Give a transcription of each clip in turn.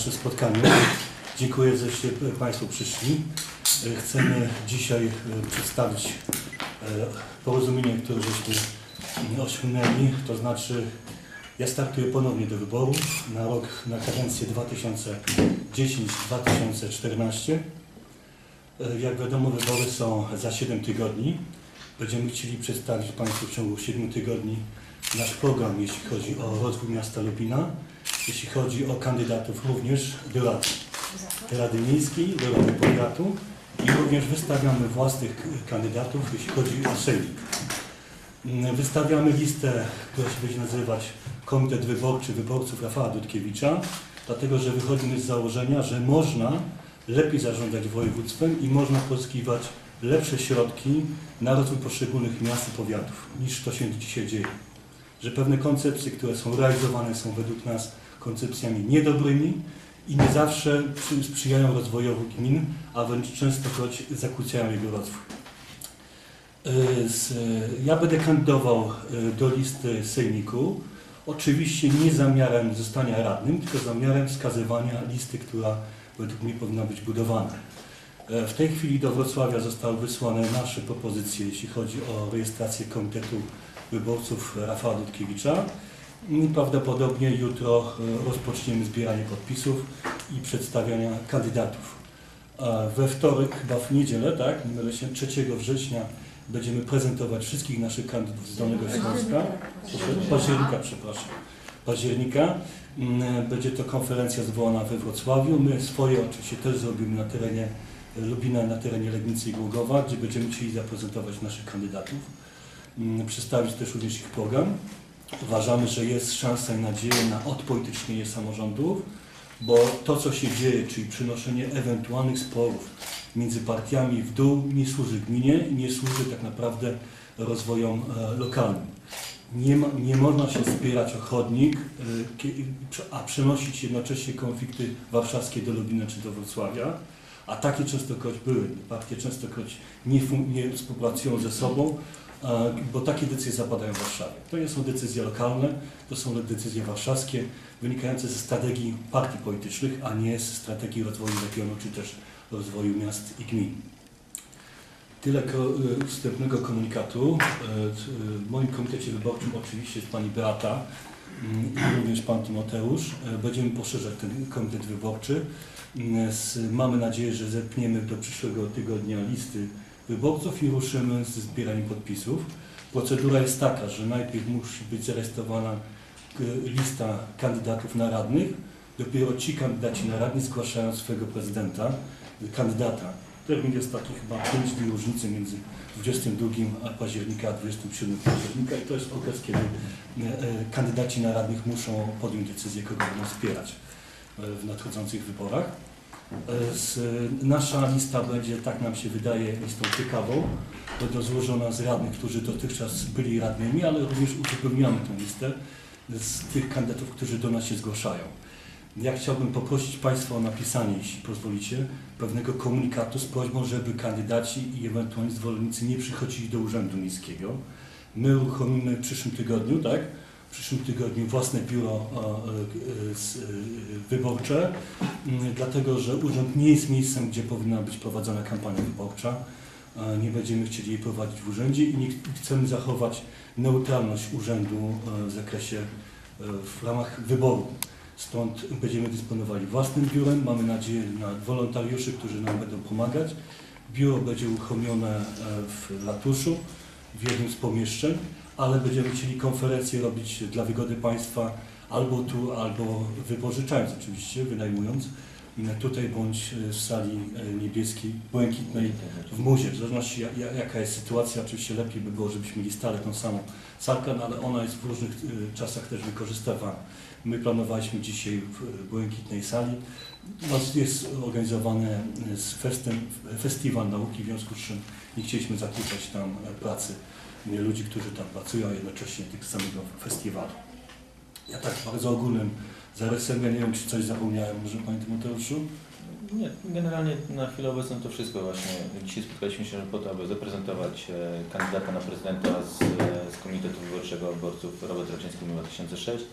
nasze spotkanie. Dziękuję, żeście Państwo przyszli. Chcemy dzisiaj e, przedstawić e, porozumienie, które żeśmy osiągnęli, to znaczy ja startuję ponownie do wyborów na rok, na kadencję 2010-2014. E, Jak wiadomo, wybory są za 7 tygodni. Będziemy chcieli przedstawić Państwu w ciągu 7 tygodni nasz program, jeśli chodzi o rozwój miasta Lubina, jeśli chodzi o kandydatów również do Rady, Miejskiej, do Rady Powiatu i również wystawiamy własnych kandydatów, jeśli chodzi o Sejmik. Mm, Wystawiamy listę, która się będzie nazywać Komitet Wyborczy Wyborców Rafała Dudkiewicza, dlatego że wychodzimy z założenia, że można lepiej zarządzać województwem i można pozyskiwać lepsze środki na rozwój poszczególnych miast i powiatów niż to się dzisiaj dzieje. Że pewne koncepcje, które są realizowane są według nas koncepcjami niedobrymi i nie zawsze przy- sprzyjają rozwojowi gmin, a wręcz częstokroć zakłócają jego rozwój. Y, z- Ja będę kandydował y, do listy sejmiku. Oczywiście nie zamiarem zostania radnym, tylko zamiarem wskazywania listy, która według mnie powinna być budowana. E, W tej chwili do Wrocławia zostały wysłane nasze propozycje, jeśli chodzi o rejestrację Komitetu Wyborców Rafała Dudkiewicza. I prawdopodobnie jutro e, rozpoczniemy zbieranie podpisów i przedstawiania kandydatów. We wtorek, chyba w niedzielę, tak, nie mylę się, 3 września będziemy prezentować wszystkich naszych kandydatów z Dolnego Śląska. Proszę, Października, przepraszam. Października. Mm, Będzie to konferencja zwołana we Wrocławiu. My swoje oczywiście też zrobimy na terenie Lubina, na terenie Legnicy i Głogowa, gdzie będziemy chcieli zaprezentować naszych kandydatów. Mm, Przedstawić też również ich program. Uważamy, że jest szansa i nadzieja na odpolitycznienie samorządów, bo to, co się dzieje, czyli przynoszenie ewentualnych sporów między partiami w dół, nie służy gminie nie służy tak naprawdę rozwojom e, lokalnym. Nie, ma, nie można się spierać o chodnik, e, a przenosić jednocześnie konflikty warszawskie do Lubina czy do Wrocławia, a takie częstokroć były. Partie częstokroć nie, nie współpracują ze sobą, e, bo takie decyzje zapadają w Warszawie. To nie są decyzje lokalne, to są decyzje warszawskie, wynikające ze strategii partii politycznych, a nie ze strategii rozwoju regionu czy też rozwoju miast i gmin. Tyle y, wstępnego komunikatu. T- y, W moim komitecie wyborczym oczywiście jest Pani Beata również Pan Timoteusz. Y, Będziemy poszerzać ten komitet wyborczy. Mm, Mamy nadzieję, że zepniemy do przyszłego tygodnia listy wyborców i ruszymy z zbieraniem podpisów. Procedura jest taka, że najpierw musi być zarejestrowana k- lista kandydatów na radnych. Dopiero ci kandydaci na radnych zgłaszają swojego prezydenta, kandydata. Termin jest taki chyba 5 dni różnicy między 22 października a 27 października i to jest okres, kiedy e, e, kandydaci na radnych muszą podjąć decyzję, kogo będą wspierać e, w nadchodzących wyborach. Nasza lista będzie, tak nam się wydaje, listą ciekawą. Będą złożona z radnych, którzy dotychczas byli radnymi, ale również uzupełniamy tę listę z tych kandydatów, którzy do nas się zgłaszają. Ja chciałbym poprosić Państwa o napisanie, jeśli pozwolicie, pewnego komunikatu z prośbą, żeby kandydaci i ewentualni zwolennicy nie przychodzili do Urzędu Miejskiego. My uruchomimy w przyszłym tygodniu, tak? W przyszłym tygodniu własne biuro e, e, e, wyborcze, m, dlatego że urząd nie jest miejscem, gdzie powinna być prowadzona kampania wyborcza. Nie będziemy chcieli jej prowadzić w urzędzie i nie ch- chcemy zachować neutralność urzędu w zakresie w ramach wyboru. Stąd będziemy dysponowali własnym biurem. Mamy nadzieję na wolontariuszy, którzy nam będą pomagać. Biuro będzie uruchomione e, w ratuszu, w jednym z pomieszczeń, ale będziemy chcieli konferencje robić dla wygody Państwa albo tu, albo wypożyczając oczywiście, wynajmując tutaj bądź e, w sali e, niebieskiej, błękitnej w muzie, w zależności ja- ja- jaka jest sytuacja, oczywiście lepiej by było, żebyśmy mieli stale tą samą salkę, no ale ona jest w różnych czasach też wykorzystywana. My planowaliśmy dzisiaj w błękitnej sali. No, jest organizowany festiwal nauki, w związku z czym nie chcieliśmy zakłócać tam pracy ludzi, którzy tam pracują, a jednocześnie tych samego festiwalu. Ja tak bardzo ogólnym zarysem, ja nie wiem, czy coś zapomniałem, może Panie Tymoteuszu? Nie, generalnie na chwilę obecną to wszystko właśnie. Dzisiaj spotkaliśmy się po to, aby zaprezentować e, kandydata na prezydenta z, e, z Komitetu Wyborczego Wyborców Robert Raczyński numer 2006.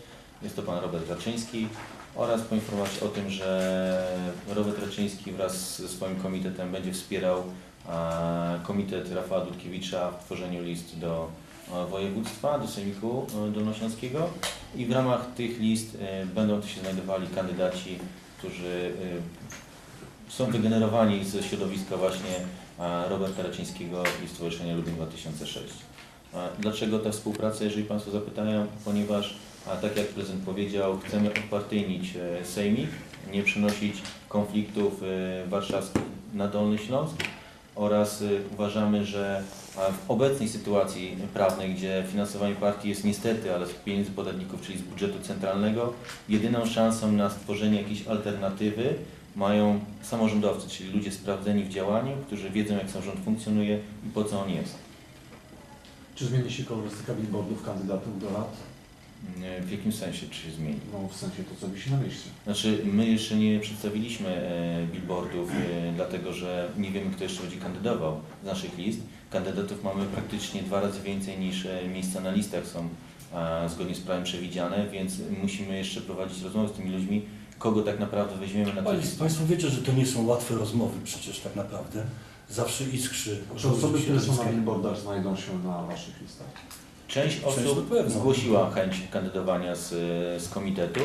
Jest to pan Robert Raczyński. oraz poinformować o tym, że Robert Raczyński wraz ze swoim komitetem będzie wspierał komitet Rafała Dudkiewicza w tworzeniu list do województwa, do Sejmiku e, Dolnośląskiego i w ramach tych list e, będą tu się znajdowali kandydaci, którzy e, są wygenerowani ze środowiska właśnie Roberta Raczyńskiego i Stowarzyszenia Lubin 2006. Dlaczego ta współpraca, jeżeli Państwo zapytają? Ponieważ, tak jak prezydent powiedział, chcemy odpartyjnić e, Sejmik, nie przynosić konfliktów e, warszawskich na Dolny Śląsk oraz e, uważamy, że w obecnej sytuacji prawnej, gdzie finansowanie partii jest niestety, ale z pieniędzy podatników, czyli z budżetu centralnego, jedyną szansą na stworzenie jakiejś alternatywy mają samorządowcy, czyli ludzie sprawdzeni w działaniu, którzy wiedzą jak samorząd funkcjonuje i po co on jest. Czy zmieni się kolorystyka billboardów kandydatów do lat? Nie, W jakim sensie czy się zmieni? No w sensie to, co wisi na mieście. Znaczy, my jeszcze nie przedstawiliśmy e, billboardów, e, dlatego że nie wiemy, kto jeszcze będzie kandydował z naszych list. Kandydatów mamy praktycznie dwa razy więcej niż e, miejsca na listach są zgodnie z prawem przewidziane, więc musimy jeszcze prowadzić rozmowy z tymi ludźmi, kogo tak naprawdę weźmiemy na tę Państwo, listę. państwo wiecie, że to nie są łatwe rozmowy przecież tak naprawdę. Zawsze iskrzy. Czy osoby, które są na billboardach znajdą się na Waszych listach? Część osób zgłosiła chęć kandydowania z, z komitetu,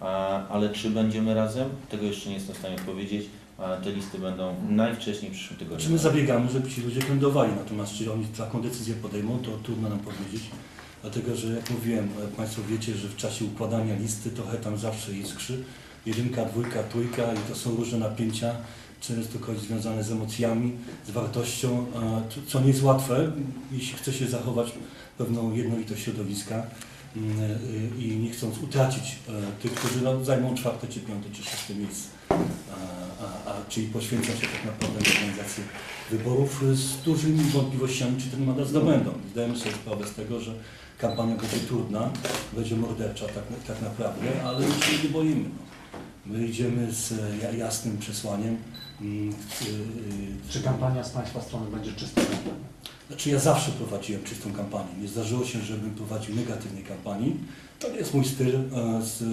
a, ale czy będziemy razem? Tego jeszcze nie jestem w stanie odpowiedzieć. A te listy będą najwcześniej w przyszłym tygodniu. Czy my zabiegamy, żeby ci ludzie kandydowali, natomiast czy oni taką decyzję podejmą, to trudno nam powiedzieć. Dlatego, że jak mówiłem, e, Państwo wiecie, że w czasie układania listy trochę tam zawsze iskrzy. Jedynka, dwójka, trójka i to są różne napięcia, częstokroć związane z emocjami, z wartością, co- nie jest łatwe, jeśli chce się zachować pewną jednolitość środowiska mm, y, i nie chcąc utracić e, tych, którzy no, zajmą czwarte, czy piąte, czy szóste miejsce. A, a, czyli poświęca się tak naprawdę na organizację wyborów z dużymi wątpliwościami, czy ten mandat zdobędą. Zdajemy sobie sprawę z tego, że kampania będzie trudna, będzie mordercza tak, tak naprawdę, ale my się nie boimy. No. My idziemy z e, ja- jasnym przesłaniem. Mm, y, y, Czy kampania z Państwa strony będzie czysta kampania? Znaczy ja zawsze prowadziłem czystą kampanię. Nie zdarzyło się, żebym prowadził negatywnej kampanii. To nie jest mój styl. e, Z, y,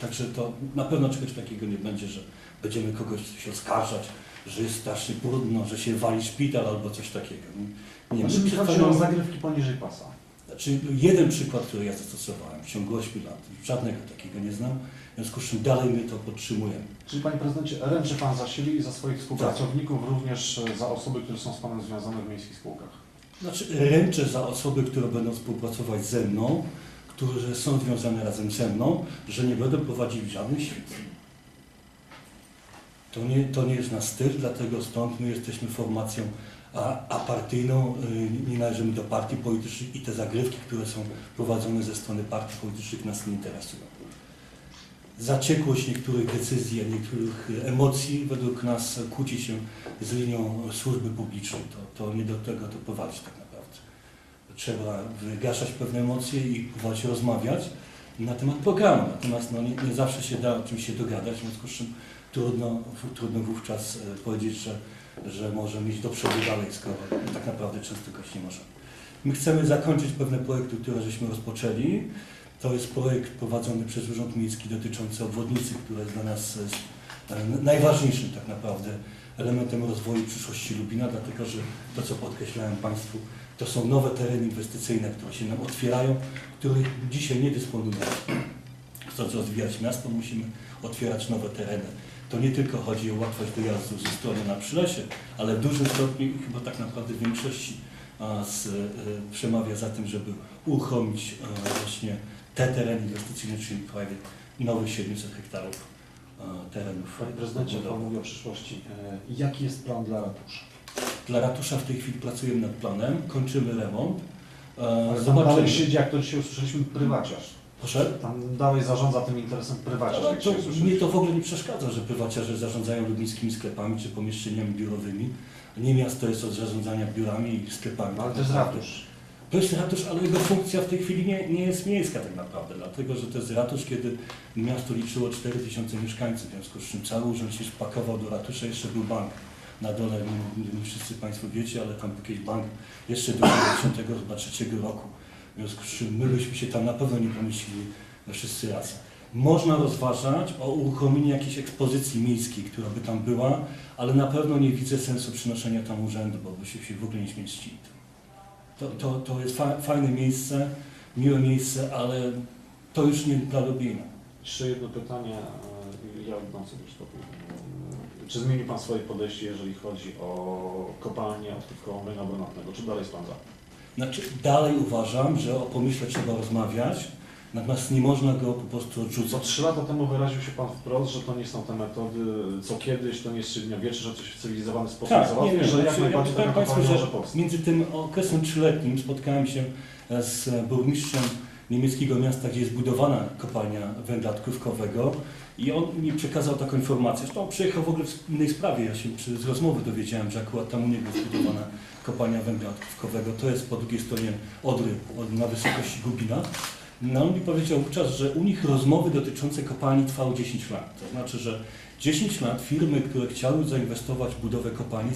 także to na pewno czegoś takiego nie będzie, że będziemy kogoś się oskarżać, że jest strasznie brudno, że się wali szpital albo coś takiego. Nie, Znaczy, my mi chodzi o zagrywki poniżej pasa. Znaczy, jeden przykład, który ja zastosowałem w ciągu 8 lat, żadnego takiego nie znam, w związku z czym dalej my to podtrzymujemy. Czyli Panie Prezydencie, ręczy Pan za siebie i za swoich współpracowników, również e, za osoby, które są z Panem związane w miejskich spółkach. Znaczy, ręczę za osoby, które będą współpracować ze mną, które są związane razem ze mną, że nie będę prowadził żadnych świt. To nie, to nie jest nasz styl, dlatego stąd my jesteśmy formacją a, apartyjną, y, nie należymy do partii politycznych i te zagrywki, które są prowadzone ze strony partii politycznych nas nie interesują. Zaciekłość niektórych decyzji, a niektórych emocji według nas kłóci się z linią służby publicznej. To, to nie do tego to prowadzi tak naprawdę. Trzeba wygaszać pewne emocje i próbować rozmawiać na temat programu. Natomiast no, nie, nie zawsze się da oczywiście dogadać, w związku z czym trudno, trudno wówczas e, powiedzieć, że, że możemy iść do przodu dalej, skoro tak naprawdę częstokroć nie możemy. My chcemy zakończyć pewne projekty, które żeśmy rozpoczęli. To jest projekt prowadzony przez Urząd Miejski dotyczący obwodnicy, która jest dla nas e, e, najważniejszym tak naprawdę elementem rozwoju przyszłości Lubina, dlatego że to, co podkreślałem Państwu, to są nowe tereny inwestycyjne, które się nam otwierają, których dzisiaj nie dysponujemy. Chcąc rozwijać miasto, musimy otwierać nowe tereny. To nie tylko chodzi o łatwość dojazdu ze strony na Przylesie, ale w dużym stopniu, i chyba tak naprawdę w większości, z, e, przemawia za tym, żeby uruchomić właśnie te tereny inwestycyjne, czyli prawie nowych 700 hektarów terenów. Panie Prezydencie, Pan mówi o przyszłości. E, Jaki jest plan dla ratusza? Dla ratusza w tej chwili pracujemy nad planem, kończymy remont. E, Ale Zobaczymy. siedzi, jak to dzisiaj usłyszeliśmy, prywaciarz. Proszę? Tam dalej zarządza tym interesem prywaciarz, Ale jak to się mnie usłyszeliśmy. to w ogóle nie przeszkadza, że prywaciarze zarządzają lubińskimi sklepami czy pomieszczeniami biurowymi. Nie miasto jest od zarządzania biurami i sklepami. No, Ale to jest ratusz. To jest ratusz, ale jego funkcja w tej chwili nie, nie jest miejska tak naprawdę, dlatego że to jest ratusz, kiedy miasto liczyło 4000 mieszkańców, w związku z czym cały urząd się wpakował do ratusza, jeszcze był bank na dole, nie, nie wszyscy Państwo wiecie, ale tam był jakiś bank jeszcze do 90 chyba trzeciego roku, w związku z czym my byśmy się tam na pewno nie pomieścili wszyscy raz. Można rozważać o uruchomieniu jakiejś ekspozycji miejskiej, która by tam była, ale na pewno nie widzę sensu przynoszenia tam urzędu, bo by się, w ogóle nie zmieścili. To, to, to jest fa fajne miejsce, miłe miejsce, ale to już nie dla Lubina. Jeszcze jedno pytanie, e, ja oddam sobie spokój. E, Czy zmieni Pan swoje podejście, jeżeli chodzi o kopalnię odkrywkową węgla brunatnego? Czy dalej spędza? Znaczy, dalej uważam, że o pomyśle trzeba rozmawiać, natomiast nie można go po prostu Co odrzucać. trzy lata temu wyraził się Pan wprost, że to nie są te metody, co kiedyś, to nie jest średniowiecze, że to się w cywilizowany sposób Tak, załatwi, nie, że jak znaczy, ja najbardziej Państwu, że między tym okresem trzyletnim spotkałem się z burmistrzem niemieckiego miasta, gdzie jest budowana kopalnia węgla odkrywkowego i on mi przekazał taką informację, że on przyjechał w ogóle w innej sprawie, ja się z rozmowy dowiedziałem, że akurat tam u niego jest budowana kopalnia węgla odkrywkowego, to jest po drugiej stronie Odry, od- na wysokości Gubina. No on mi powiedział wówczas, że u nich rozmowy dotyczące kopalni trwały 10 lat. To znaczy, że 10 lat firmy, które chciały zainwestować w budowę kopalni,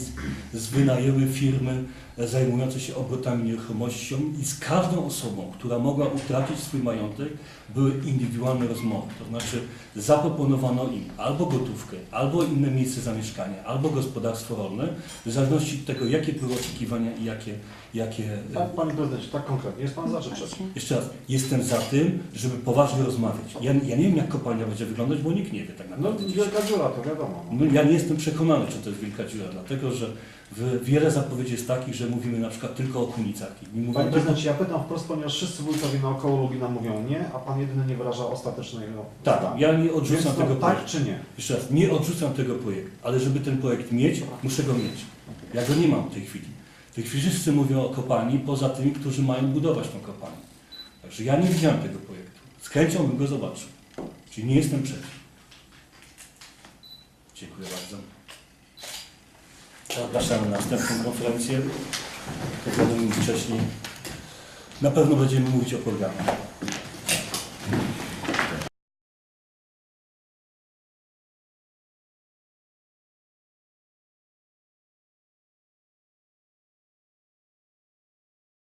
z- wynajęły firmy e, zajmujące się obrotami nieruchomością i z każdą osobą, która mogła utracić swój majątek, były indywidualne rozmowy. To znaczy zaproponowano im albo gotówkę, albo inne miejsce zamieszkania, albo gospodarstwo rolne, w zależności od tego, jakie były oczekiwania i jakie, jakie e, Tak, Panie Prezydencie, tak konkretnie. Jest Pan za czy przeciw? jeszcze raz, jestem za tym, żeby poważnie rozmawiać. Ja, ja nie wiem, jak kopalnia będzie wyglądać, bo nikt nie wie tak No naprawdę. wielka dziura, to wiadomo. No. Ja nie jestem przekonany, czy to jest wielka dziura, dlatego że w, wiele zapowiedzi jest takich, że mówimy na przykład tylko o kunicach. Nie Panie tylko, Prezydencie, ja pytam wprost, ponieważ wszyscy wójtowie naokoło Lubina mówią nie, a Pan jedyny nie wyraża ostatecznego tak, zdania. ja nie odrzucam tego tak projektu. czy nie? Jeszcze raz, nie odrzucam tego projektu, ale żeby ten projekt mieć, muszę go mieć. Ja go nie mam w tej chwili. W tej chwili wszyscy mówią o kopalni, poza tymi, którzy mają budować tą kopalnię. Także ja nie widziałem tego projektu. Z chęcią bym go zobaczył. Czyli nie jestem przeciw. Dziękuję bardzo. Zapraszamy na następną konferencję. Wiadomo wcześniej. Na pewno będziemy mówić o programie.